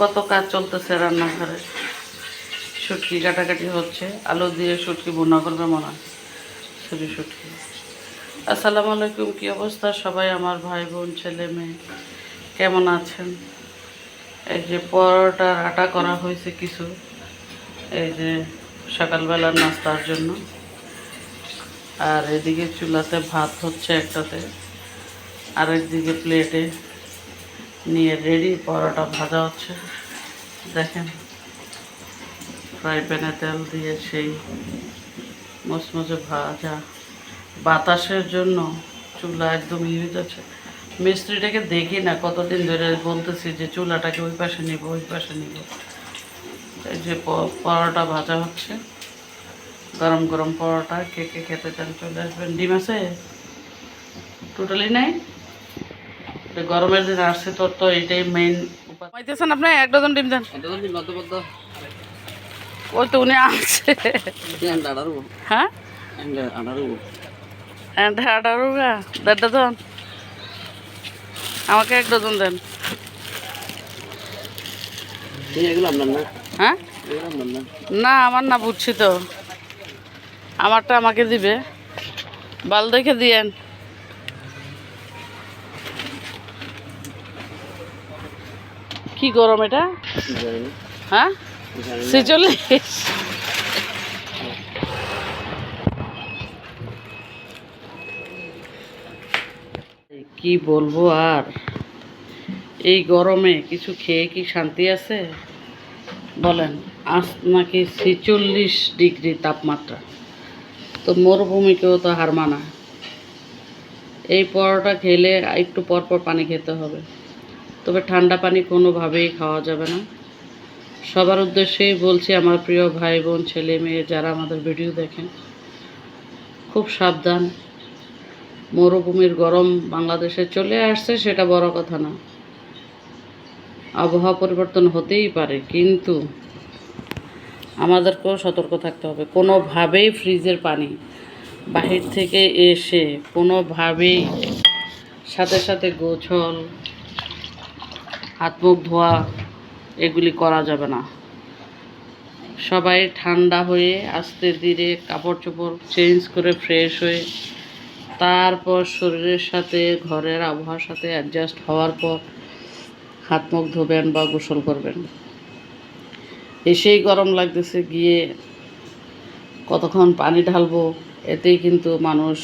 কত কাজ চলতেছে রান্নাঘরে? শুটকি কাটাকাটি হচ্ছে, আলু দিয়ে শুটকি, বোনা করবে মনে হয়। ছুরি শুটকি। আসসালামু আলাইকুম, কী অবস্থা? সবাই আমার ভাই বোন, ছেলে, মেয়ে, কেমন আছেন? এই যে পরোটার আটা করা হয়েছে কিছু, এই যে সকালবেলার নাস্তার জন্য। আর এদিকে চুলাতে ভাত হচ্ছে একটাতে, আরেকদিকে প্লেটে নিয়ে রেডি পরোটা ভাজা হচ্ছে। দেখেন ফ্রাই প্যানে তেল দিয়ে সেই মচমচে ভাজা। বাতাসের জন্য চুলা একদম ইয়ে যাচ্ছে মিস্ত্রিটাকে দেখি না, কতদিন ধরে বলতেছি যে চুলাটাকে ওই পাশে নিব, ওই পাশে নিব। এই যে পরোটা ভাজা হচ্ছে। গরম গরম পরোটা, কে কে খেতে চান চলে আসবেন। ডিম আছে? টোটালি নাই? গরমের দিন আসছে তো তো এটাই মেইন পাইতেছেন আপনি? এক ডজন ডিম দেন। ওই তো উনি আসছে হ্যাঁ? দেড় ডজন। আমাকে এক ডজন দেন। হ্যাঁ? না আমার না বুঝছি তো। আমারটা আমাকে দিবে। বাল দেখে দিয়েন। কি গরম এটা? হ্যাঁ? কি বলব আর? এই গরমে কিছু খেয়ে কি শান্তি আছে? বলেন, আজ নাকি ছেচল্লিশ ডিগ্রি তাপমাত্রা। তো মরুভূমিকেও তো হার মানা। এই পরোটা খেলে একটু পর পর পানি খেতে হবে। তবে ঠান্ডা পানি কোনোভাবেই খাওয়া যাবে না। সবার উদ্দেশ্যেই বলছি, আমার প্রিয় ভাই বোন, ছেলে মেয়ে যারা আমাদের ভিডিও দেখেন, খুব সাবধান। মরুভূমির গরম বাংলাদেশে চলে আসছে সেটা বড় কথা না। আবহাওয়া পরিবর্তন হতেই পারে, কিন্তু আমাদেরকেও সতর্ক থাকতে হবে। কোনোভাবেই ফ্রিজের পানি বাহির থেকে এসে কোনোভাবেই সাথে সাথে গোছল হাত, মুখ, ধোয়া, এগুলি করা যাবে না। সবাই ঠান্ডা হয়ে আস্তে ধীরে কাপড় চোপড় চেঞ্জ করে ফ্রেশ হয়ে তারপর শরীরের সাথে, ঘরের আবহাওয়ার সাথে অ্যাডজাস্ট হওয়ার পর হাত, মুখ ধোবেন বা গোসল করবেন। এসেই গরম লাগতেছে, গিয়ে কতক্ষণ পানি ঢালবো, এতেই কিন্তু মানুষ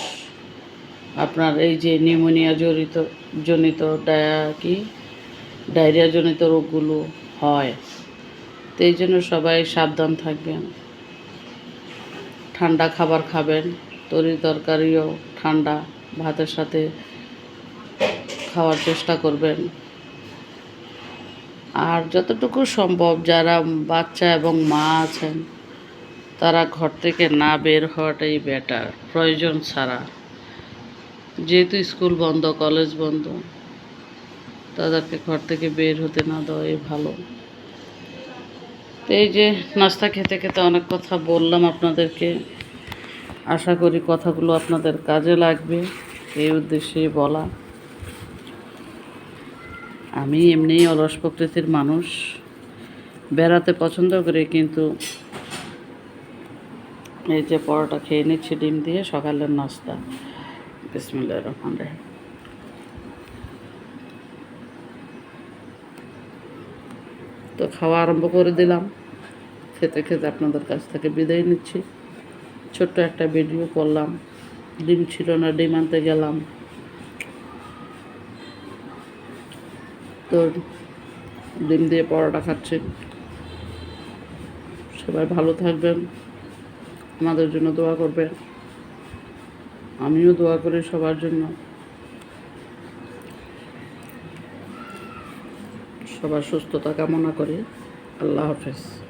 আপনার এই যে নিউমোনিয়া জড়িত, জনিত ডায়া কি ডায়রিয়া জনিত রোগগুলো হয়। তো এই জন্য সবাই সাবধান থাকবেন। ঠান্ডা খাবার খাবেন, তরি তরকারিও ঠান্ডা ভাতের সাথে খাওয়ার চেষ্টা করবেন। আর যতটুকু সম্ভব যারা বাচ্চা এবং মা আছেন, তারা ঘর থেকে না বের হওয়াটাই বেটার প্রয়োজন ছাড়া। যেহেতু স্কুল বন্ধ, কলেজ বন্ধ তাদেরকে ঘর থেকে বের হতে না দেওয়াই ভালো। তো এই যে নাস্তা খেতে খেতে অনেক কথা বললাম আপনাদেরকে। আশা করি কথাগুলো আপনাদের কাজে লাগবে, এই উদ্দেশ্যে বলা। আমি এমনিই অলস প্রকৃতির মানুষ, বেড়াতে পছন্দ করি কিন্তু এই যে পরোটা খেয়ে নিচ্ছি, ডিম দিয়ে সকালের নাস্তা। বিসমিল্লাহির রহমান রহিম। তো খাওয়া আরম্ভ করে দিলাম। খেতে খেতে আপনাদের কাছ থেকে বিদায় নিচ্ছি। ছোট্ট একটা ভিডিও করলাম। ডিম ছিল না, ডিম আনতে গেলাম। তো ডিম দিয়ে পরোটা খাচ্ছি। সবাই ভালো থাকবেন, আমাদের জন্য দোয়া করবেন। আমিও দোয়া করি সবার জন্য। সবার সুস্থতা কামনা করি। আল্লাহ হাফেজ।